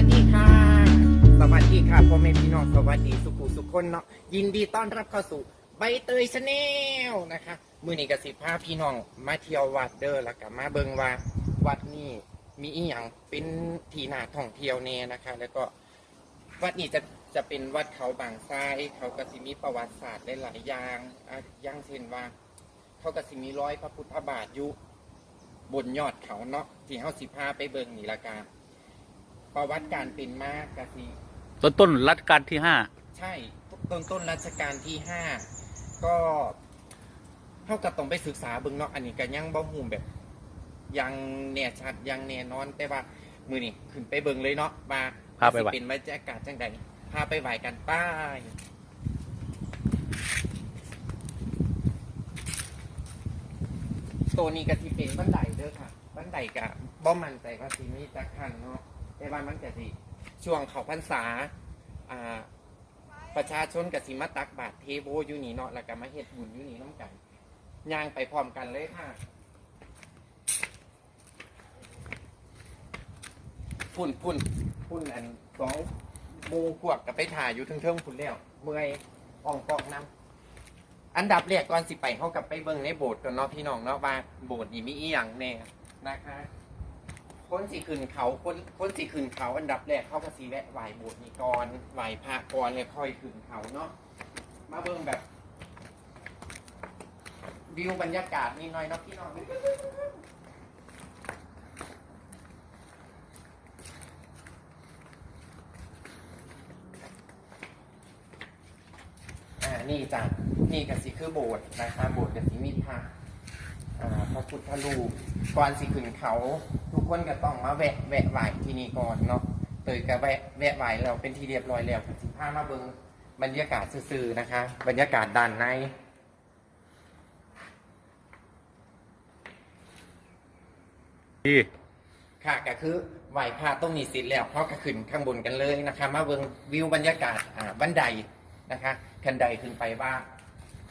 วัสดีค่ะ สวัสดีค่ะพ่อแม่พี่น้องสวัสดีสุขุสุขคนเนาะยินดีต้อนรับเข้าสู่ใบเตยชาแนลนะคะมือนี้กสิพาพี่น้องมาเที่ยววัดเด้อแล้วก็มาเบิงว่าวัดนี้มีอีหยังเป็นที่น่าท่องเที่ยวแน่นะคะ แล้วก็วัดนี้จะจะเป็นวัดเขาบางทรายเขากสิมีประวัติศาสตร์หลายๆอย่างอย่างเช่นว่า เขากสิมีร้อยพระพุทธบาทอยู่บนยอดเขาเนาะที่เฮาสิพาไปเบิงนี่ละกัน ประวัติการเป็นมากกะสิต้นต้นรัชกาลที่ห้าใช่ต้นต้นรัชกาลที่ห้าก็เท่ากับต้องไปศึกษาเบิ่งเนาะอันนี้ก็ยังบ่ฮู้แบบยังแน่ชัดยังแน่นอนแต่ว่ามือนี่ขึ้นไปเบิ่งเลยเนาะมาพาไปไหวสิเป็นบรรยากาศจังใดพาไปไหวกันป้ายตัวนี้ก็สิเป็นบันไดเด้อค่ะ บันไดกะบ่มั่นใจว่าสิมีจักคันเนาะ แต่ว่ามันก็สิช่วงเขาพรรษาอ่าประชาชนกับสิมาตักบาตรเทโบอยู่นี่เนาะแล้วก็มาเฮ็ดบุญอยู่นี่น้ำกันย่างไปพร้อมกันเลยค่ะพุ่นพุ่นพุ่นอันสองมูพวกกับไปถ่ายอยู่เทิงๆพุ่นแล้วเมื่อยอ่องกอกน้ำอันดับแรกก่อนสิไปเขากับไปเบิ่งในโบสถ์ก่อนเนาะพี่น้องเนาะว่าโบสถ์นี่มีอีหยังแน่นะคะ คนสิขึ้นเขาคนคนสิขึ้นเขาอันดับแรกเขาก็สิแวะไหวโบสถ์นี่ก่อนไหวพระก่อนเลยค่อยขึ้นเขาเนาะมาเบิ่งแบบวิวบรรยากาศนี่หน่อยเนาะพี่น้องอ่านี่จ้ะนี่ก็สิคือโบสถ์นะคะโบสถ์ก็สิมีพระอ่าพระพุทธรูปก่อนสิขึ้นเขา คนก็ต้องมาแวะแวะไหวที่นี่ก่อนเนาะเตยก็แวะแวะไหว้แล้วเป็นที่เรียบร้อยแล้วสิพามาเบิงบรรยากาศซื่อๆนะคะ บรรยากาศด้านในที่ค่ะก็คือไหวพระต้องมีสิทธิ์แล้วเขาะก็ขึ้นข้างบนกันเลยนะคะ มาเบิงวิวบรรยากาศอ่าบันไดนะคะคันไดขึ้นไปว่า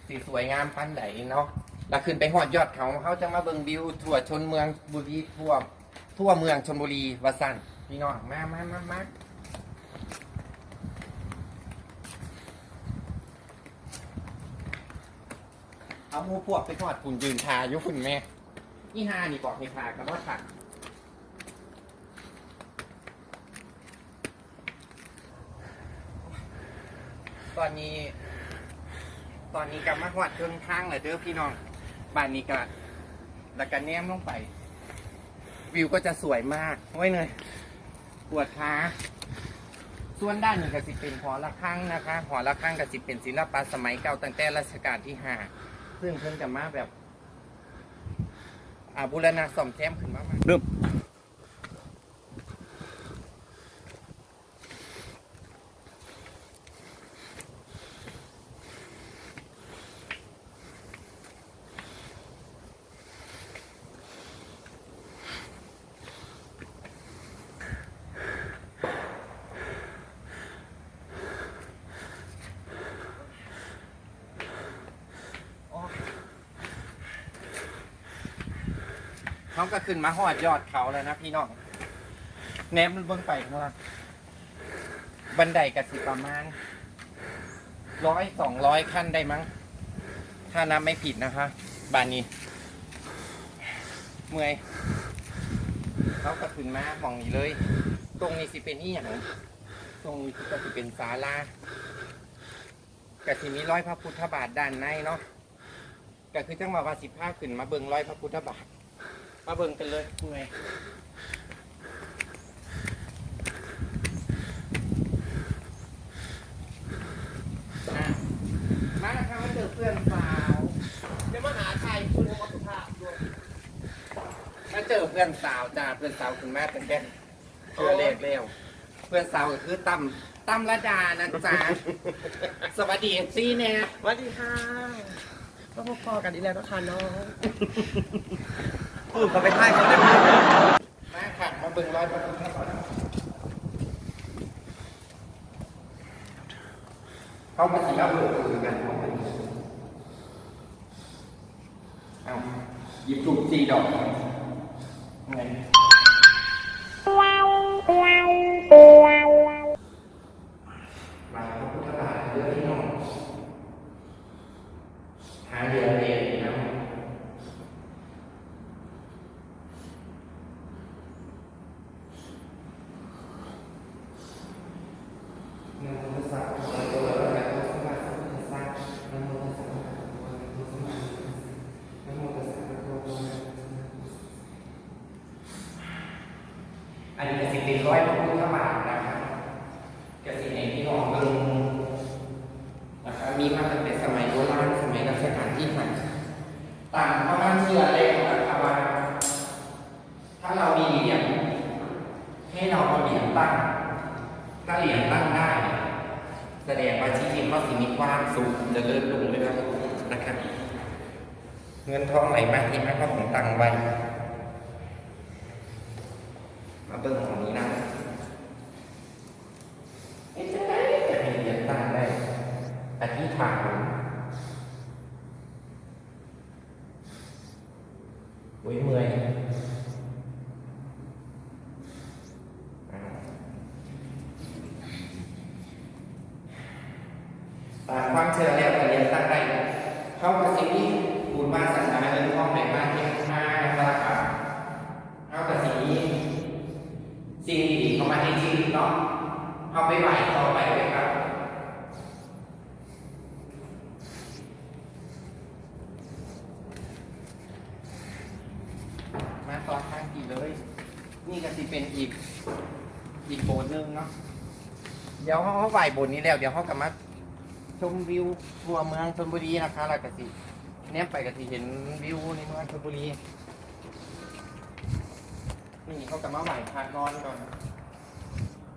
สีสวยงามปันไดเนาะแล้วขึ้นไปหอดยอดเขาเขาจะมาเบิงวิวทั่วชนเมืองบุรีทั่ว ทั่วเมืองชนบุรีวาสันพี่น้องมามามามาเอาหมูพวกไปหอดฝุ่นยืนทาอยู่ฝุ่นแม่นี่ฮานี่บอกให้ทากับว่าถักตอนนี้ ตอนนี้กำมาหวัดเครื่องทางเลยเด้อพี่น้องบ้านนี้ก็แล้วกันแนมลงไป วิวก็จะสวยมากไว้เลยปวดขาส่วนด้านหนึ่งก็สิเป็นหอระฆังนะคะ หอระฆังก็สิเป็นศิลปะสมัยเก่าตั้งแต่รัชกาลที่ห้าซึ่งเพิ่งจะมาแบบอ่าบูรณะส่อมแซมขึ้นมาใหม่ เริ่ม เขาก็ขึ้นมาหอดยอดเขาแล้วนะพี่น้องแนมเบิ่งไปข้างล่างบันไดกสิประมาณร้อยสองร้อยขั้นได้มั้ง ถ้านับไม่ผิดนะคะ บานนี้ เมื่อยเขาก็ขึ้นมาห้องนี้เลย ตรงนี้สิเป็นอีหยังตรงนี้ก็สิเป็นศาลากสิมีร้อยพระพุทธบาทด้านในเนาะก็คือจังหวะว่าสิบห้าขึ้นมาเบิงร้อยพระพุทธบาท มาเบิ่งกันเลยเมื่อยอะมาแล้วครับมาเจอเพื่อนสาวจะมาหาใครคุณวัสุภาพด้วยมาเจอเพื่อนสาวจ้าเพื่อนสาวคุณแม่เป็นแก่เพื่อนเล็กเร็วเพื่อนสาวก็คือตั้มตั้มระดานะจ๊ะสวัสดีเอฟซีเนี่ย สวัสดีค่ะก็พบพอกันอีกแล้วนะคะน้อง พูดเขาไปให้เขาเลยมาค่ะมาเบิ่งรอยพระพุทธบาทเขามาสีรับโลกคือกันเอาหยิบถูกสี่ดอกไง อันนี้ก็สิเป็นร้อยพระพุทธบาทนะครับกสิในพี่น้องเบิ่งนะครับมีมาตั้งแต่สมัยโบราณสมัยรัชกาลที่ห้าต่างประมาณเชื่อเลยนะครับว่า ถ้าเรามีเหรียญให้เราเอาเหรียญตั้ง ถ้าเหรียญตั้งได้ แสดงว่าชีวิตเราสิมีความ สุขจะเลิศรุ่งเรืองนะครับเงินทองไหลมาที่มาก็ผมตังไว้มาเบิ่งของนี้นะเอ๊ะจะได้จะให้เหรียญตั้งได้อธิษฐานโอ้ยเมื่อยอ่า ตามความเชื่อแล้วก็เรียนตั้งได้เข้ากับสิ่งที่บุญมาสัญญาเงินทองไหลมาที่มานะครับเข้ากับสิ่งนี้สิ่งดีๆเข้ามาในชีวิตเนาะเอาไปไหวต่อไปเลยครับมาต่อทางกี่เลย นี่ก็สิเป็นอีกอีกโบนหนึงเนาะเดี๋ยวเขาเขาไหวบนนี้แล้ว เดี๋ยวเขากลับมา ชมวิวทั่วเมืองชลบุรีนะคะแล้วก็สิแนมไปก็สิเห็นวิวในเมืองชลบุรี นี่เขากลับมาไหวพานอนก่อน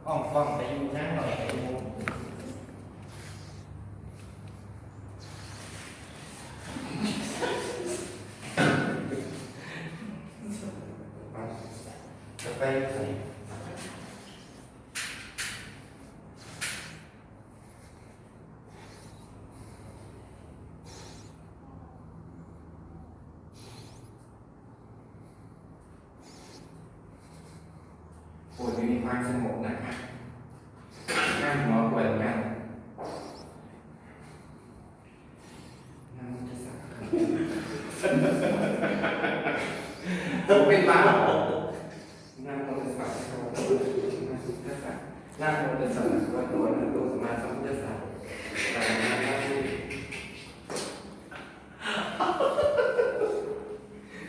อ่องกล้องไปอยู่นั่งหน่อยไปอยู่จะไปไหนปวดอยู่ในความสงบนะครับนั่งหัวปวดนั่งนั่งจะสัก ต้องเป็นบ้านั่งโมตัสสะนั่งโมตัสสะนั่งโมตัสสะว่าตัวนั่งตัวสมาสัมพุทธัสสะแต่นั่งนั่ง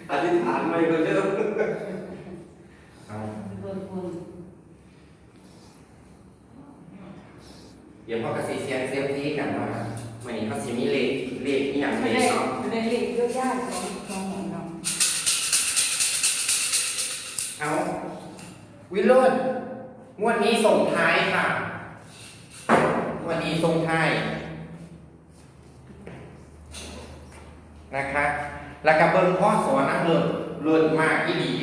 อธิษฐานไม่ก็จะต้องเอาเดี๋ยวพ่อกสิเซียนเซียมซีกันว่าวันนี้เขาสิมีเลขเลขที่อย่างไม่เลได้ขเนาะไม่ได้เรียกเยอะยากของ เอาวิโรจน์งวดนี้ส่งท้ายค่ะงวันนี้ส่งท้ายนะคะ แล้วก็เบิ้งพ่อสอนนักเลิศเลิศมากที่ดี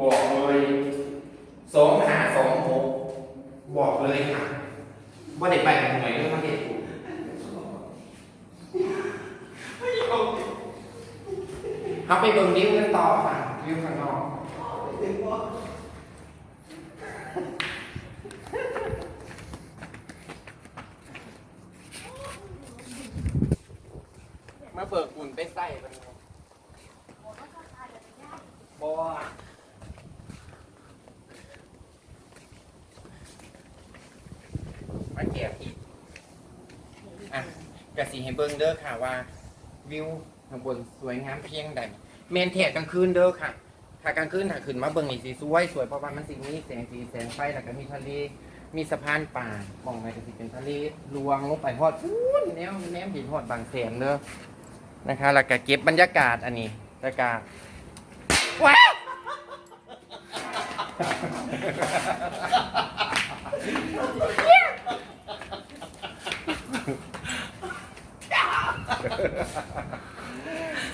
บอกเลยสองหาสองหกบอกเลยค่ะว่าได้ไปกันหน่วยเรื่องประเทศกูเขาไปเบิ่งวิวกันต่อค่ะวิวข้างนอก มา เบิกอุ่นไปใส่กันบอมาเกียบอีก อะกะสีให้เบิ้งเด้อค่ะว่า วิวข้างบนสวยงามเพียงใดเมนแถกกลางคืนเด้อค่ะ ถ้ากลางคืนถ้าขึ้นมาเบิ่งนี่สีสวยสวยเพราะว่ามันสิมีแสงสีแสงไฟแล้วก็มีทะเลมีสะพานป่ามองไปก็สิเป็นทะเลลวงลงไปฮอดพูนแนวแนวหินฮอดบางแสนเด้อ นะคะแล้วก็เก็บบรรยากาศอันนี้แล้วก็ว้าว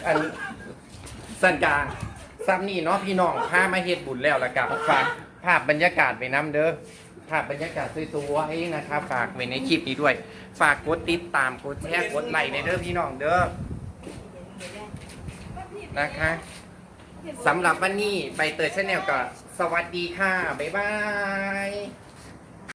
อันสันกาซ้ำนี่เนาะพี่น้องพามาเฮ็ดบุญแล้วล้วกับฝากภาพบรรยากาศไปน้ำเด้อภาพบรรยากาศสวยๆนะครับฝากไว้ในคลิปนี้ด้วย ฝากกดติดตามกดแชร์กดไลค์ในเด้อพี่น้องเด้อ นะคะสำหรับวันนี้ใบเตยชาแนลก็สวัสดีค่ะ บ๊ายบาย